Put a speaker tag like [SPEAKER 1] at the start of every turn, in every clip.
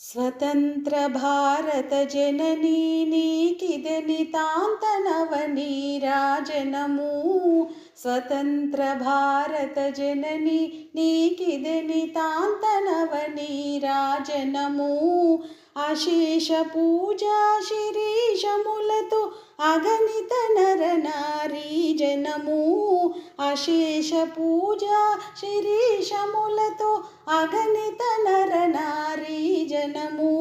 [SPEAKER 1] స్వతంత్ర భారత జననీ నీకిదని తాంతనవని రాజనము స్వతంత్ర భారత జననీ నీకిదని తాంతనవని రాజనము అశేష పూజా శిరీషములతో అగణిత నరనారీ జనము అశేష పూజ శిరీషములతో అగణిత నరనారీ జనము.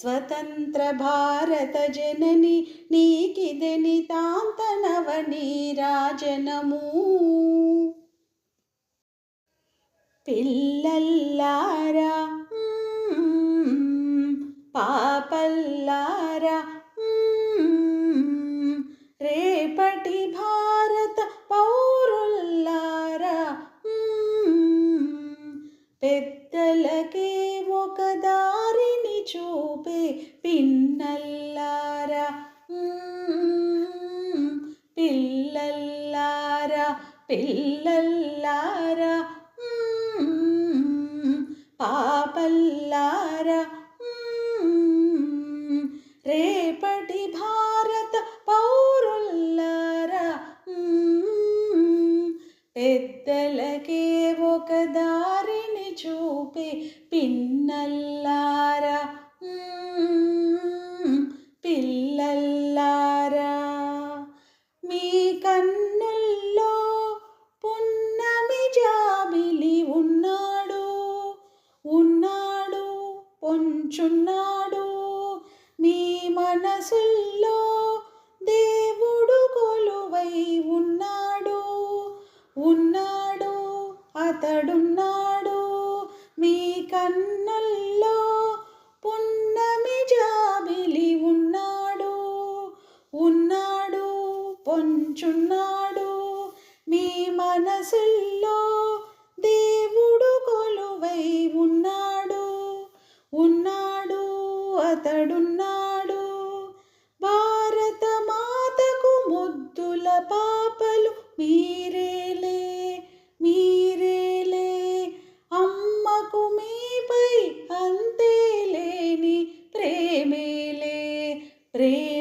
[SPEAKER 1] స్వతంత్ర భారత జనని నీకిదె నితాంతనవనీరాజనము పిల్లల్లారా పాపల్లారా రేపటి భారత పౌరుల్లారా పెద్దలకే ఒక దారిని చూపే పిన్నల్లారా పిల్లల్లారా పిల్ల ఉంచున్నాడు మీ మనసుల్లో దేవుడు కొలువై ఉన్నాడు. ఉన్నాడు అతడున్నాడు. భారత మాతకు ముద్దుల పాపలు మీరేలే మీరేలే. అమ్మకు మీపై అంతేలేని ప్రేమేలే ప్రేమ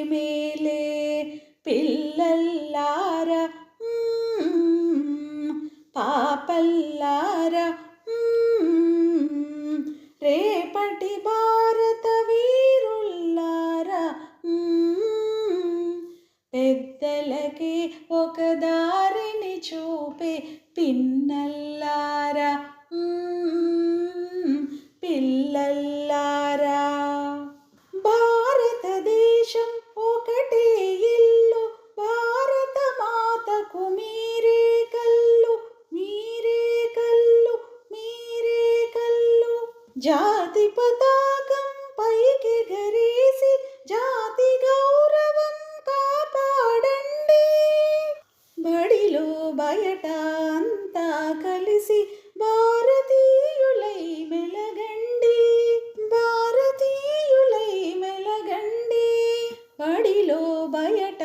[SPEAKER 1] బడిలో బయట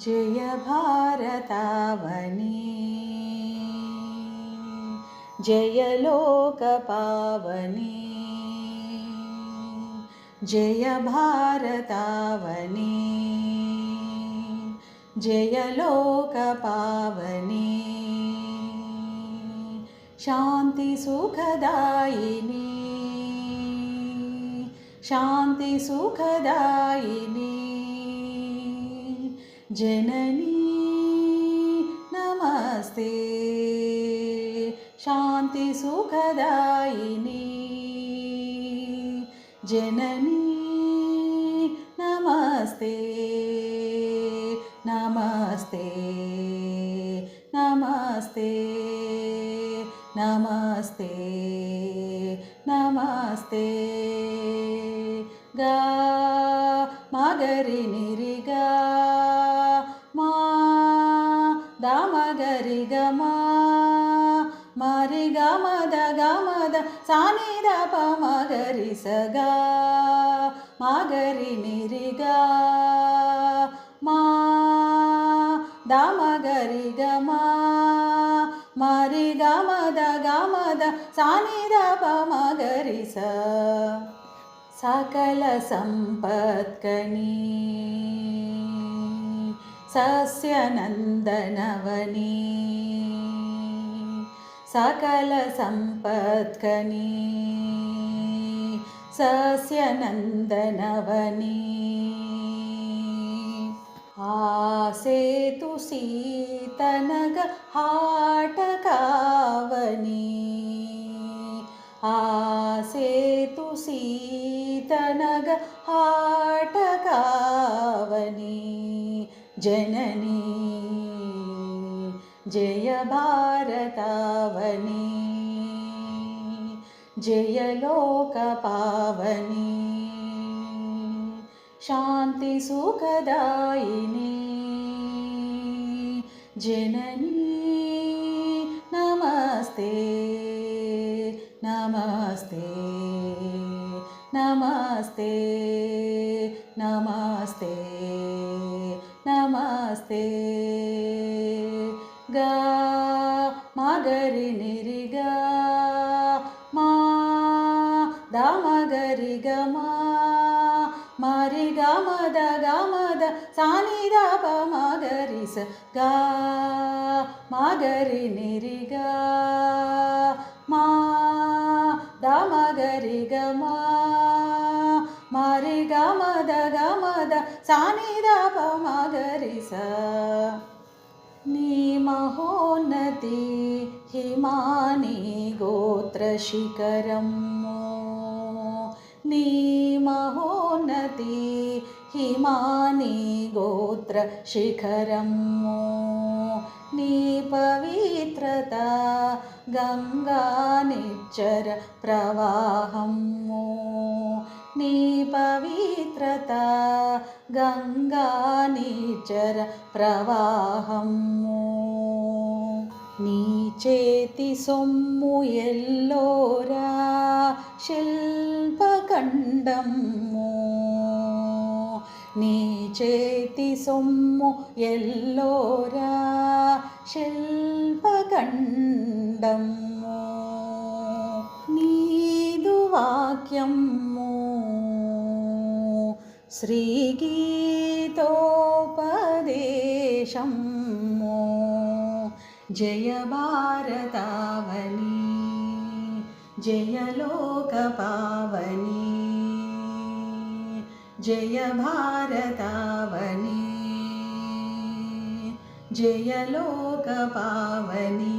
[SPEAKER 1] जय भारतावने। जय लोकपावने। जय भारतावने। जय लोकपावने। शान्ति शान्तिसुखदायिनी जननी नमस्ते। शान्तिसुखदायिनी जननी नमस्ते। नमस्ते। नमस्ते। नमस्ते। नमस्ते। गा मगरि निरिगा गमा मरि गमद गमद सानि दप मगरि सगा मगरि निरिगा मा दामगरि गमा मरि गमद गमद सानि दप मगरि स सम्पत्कनी सस्यनन्दनवनी सकल सम्पत्कनी सस्यनन्दनवनी। आसेतु सीतनग हाटकावनी आसेतु सीतनग हाटकावनी जननी। जय भारतावनी। जय लोकपावनी। शान्तिसुखदायिनी जननी नमस्ते। नमस्ते। नमस्ते। नमस्ते नमस्ते। गा मगरि निरिगा मा दामगरि गमा मरि गमद गमद सानि दप मगरि स गा मगरि निरिगा मा दामगरि गमा मरि गमद गद सनिदा पगरिस निमहोन्नति हिमानि गोत्र शिखरं नीमहोन्नति हिमानि गोत्र शिखरं निपवित्रता गङ्गानिचर प्रवाहम् నీ పవిత్రత గంగా నీచర ప్రవాహము. నీ చేతి సొమ్ము ఎల్లోరా శిల్పఖండము. నీ చేతి సొమ్ము ఎల్లోరా శిల్పఖండము. నీదు వాక్యం श्रीगीतोपदेशम्मो जय भारतावनी जय जय भारतावनी जय लोकपावनी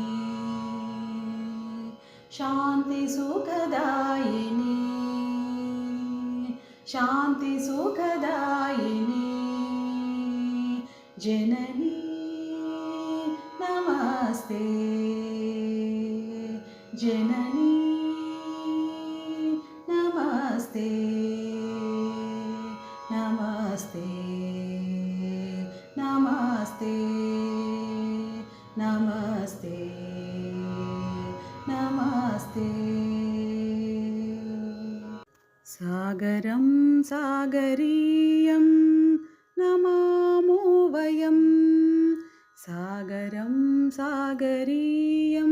[SPEAKER 1] शान्तिसुखदायिनी शान्तिसुखदायिनी जननी नमस्ते। जननी सागरं सागरीयं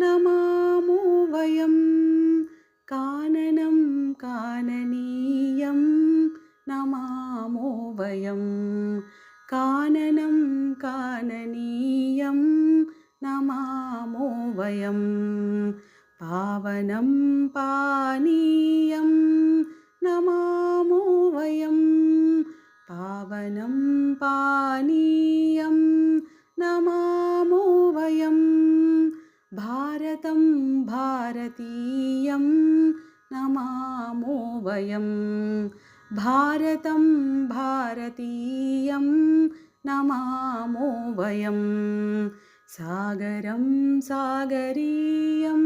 [SPEAKER 1] नमामो वयं। काननं काननीयं नमामो वयं। काननं काननीयं नमामो वयं। पावनं पानीयं नमामो वयं। पावनं पानीयं नमामो वयं भारतं भारतीयं। नमामो वयं भारतं भारतीयं। नमामो वयं सागरं सागरीयं।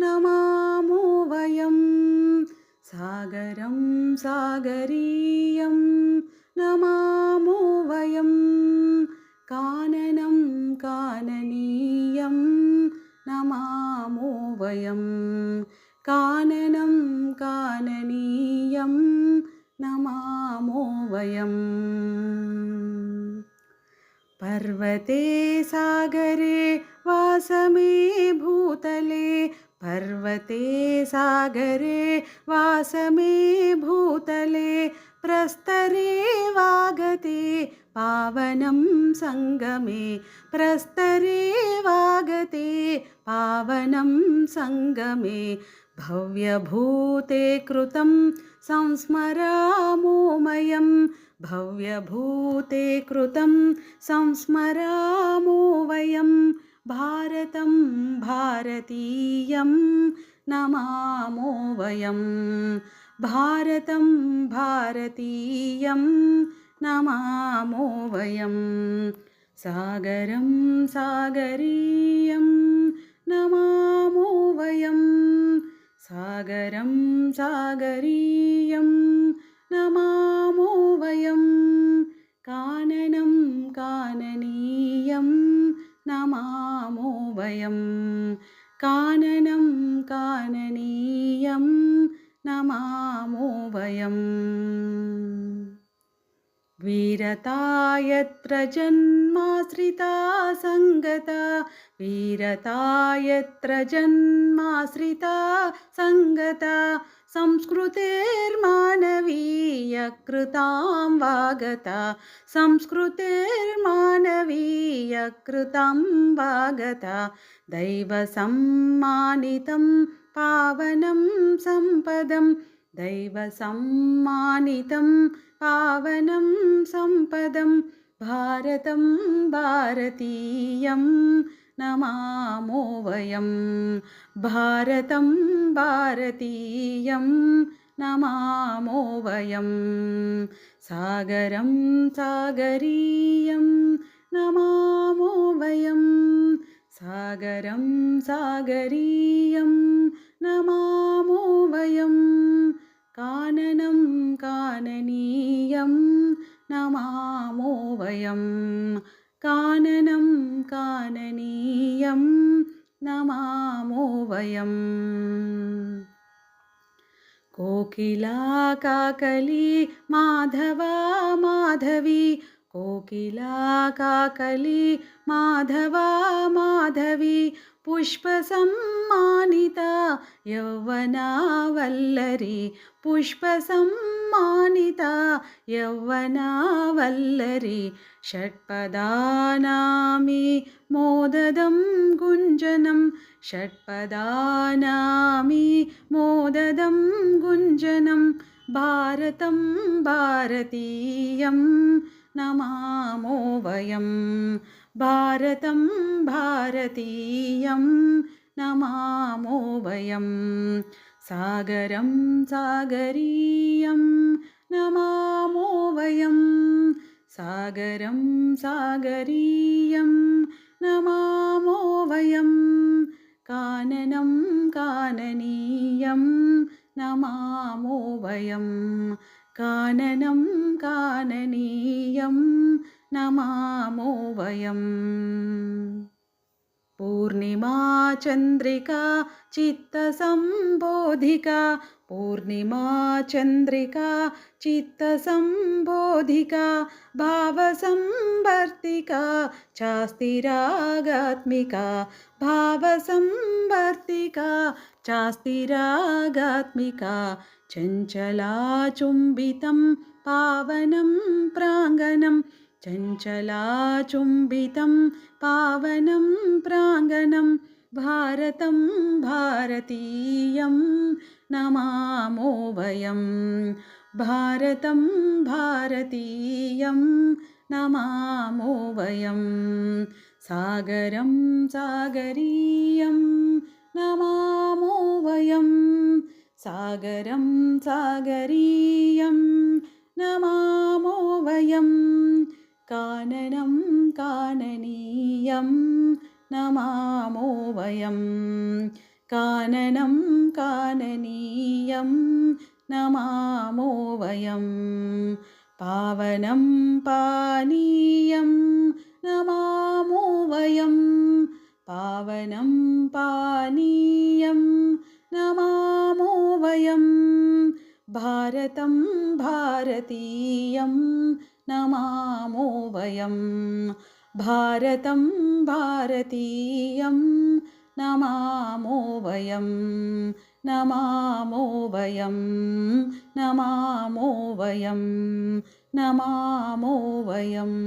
[SPEAKER 1] नमामो वयं सागरं सागरीयं। नमामो वयं काननं काननीयं नमामो वयं। काननं काननीयं नमामो वयम् पर्वते सागरे वासमे भूतले पर्वते सागरे वासमे भूतले प्रस्तरे वागते पावनं सङ्गमे प्रस्तरे वागते। पावनं सङ्गमे भव्यभूते कृतं संस्मरामोमयं। भव्यभूते कृतं संस्मरामो वयं भारतं भारतीयं नमामो वयं भारतं भारतीयं नमामो वयं सागरं सागरीयं नमामो वयं सागरं सागरीयं नमामो वयं काननं काननीयं नमामो वयं काननं काननीयं नमामो वयम् वीरता यत्र जन्माश्रिता सङ्गता वीरता यत्र जन्माश्रिता सङ्गता संस्कृतेर्मानवीयकृतां वागता संस्कृतेर्मानवीयकृतां वागता दैवसम्मानितं पावनं सम्पदं दैवसम्मानितं पावनं सम्पदं भारतं भारतीयं नमामो वयं। भारतं भारतीयं नमामो वयं। सागरं सागरीयं नमामो वयं। सागरं सागरीयं नमामो वयं काननं काननीयं नमामो वयं। काननं काननीयं नमामो वयम् कोकिला काकली माधवा माधवी कोकिला काकली माधवा माधवी पुष्पसम्मानिता यौवनावल्लरी। पुष्पसम्मानिता यौवनावल्लरी। षट्पदानामि मोददं गुञ्जनं। षट्पदानामि मोददं गुञ्जनं। भारतं भारतीयं नमामो वयं भारतं भारतीयं नमामो वयं सागरं सागरीयं नमामो वयं सागरं सागरीयं नमामो वयं काननं काननीयं नमामो वयम्। पूर्णिमा चन्द्रिका चित्तसम्बोधिका। पूर्णिमा चन्द्रिका चित्तसम्बोधिका। भावसंवर्तिका चास्तिरागात्मिका। भावसंवर्तिका चास्तिरागात्मिका। चञ्चलाचुम्बितं पावनं प्राङ्गणं चञ्चलाचुम्बितं पावनं प्राङ्गणं भारतं भारतीयं नमामो वयं। भारतं भारतीयं नमामो वयं। सागरं सागरीयं नमामो वयं। सागरं सागरीयं नमामो वयं काननं काननीयं नमामो वयं काननं काननीयं नमामो वयं पावनं पानीयं नमामो वयं पावनं पानीयं नमामो वयं भारतं भारतीयं नमामो वयं भारतं भारतीयं। नमामो वयं नमामो वयं नमामो वयं नमामो वयम्